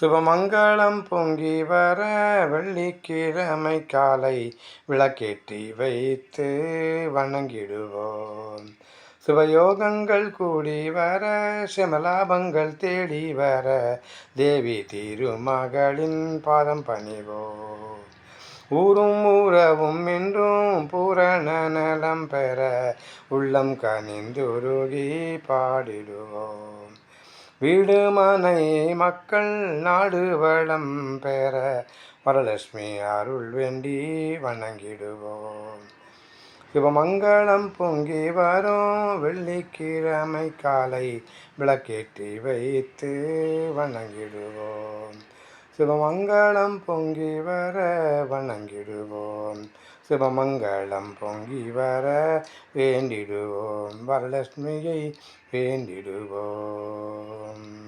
சுபமங்களம் பொங்கி வர வெள்ளிக்கிழமை காலை விளக்கேற்றி வைத்து வணங்கிடுவோம். சுபயோகங்கள் கூடி வர சிமலாபங்கள் தேடி வர தேவி திருமகளின் பாதம் பணிவோம். ஊரும் ஊரவும் என்றும் பூரண நலம் பெற உள்ளம் கனிந்துருகி பாடிடுவோம். வீடுமனை மக்கள் நாடு வளம் பெற வரலட்சுமி அருள் வேண்டி வணங்கிடுவோம். சிவமங்கலம் பொங்கி வரும் வெள்ளிக்கிழமை காலை விளக்கேற்றி வைத்து வணங்கிடுவோம். சிவமங்களம் பொங்கி வர வணங்கிடுவோம். சிவமங்களம் பொங்கி வர வேண்டிடுவோம். வரலட்சுமியை வேண்டிடுவோம்.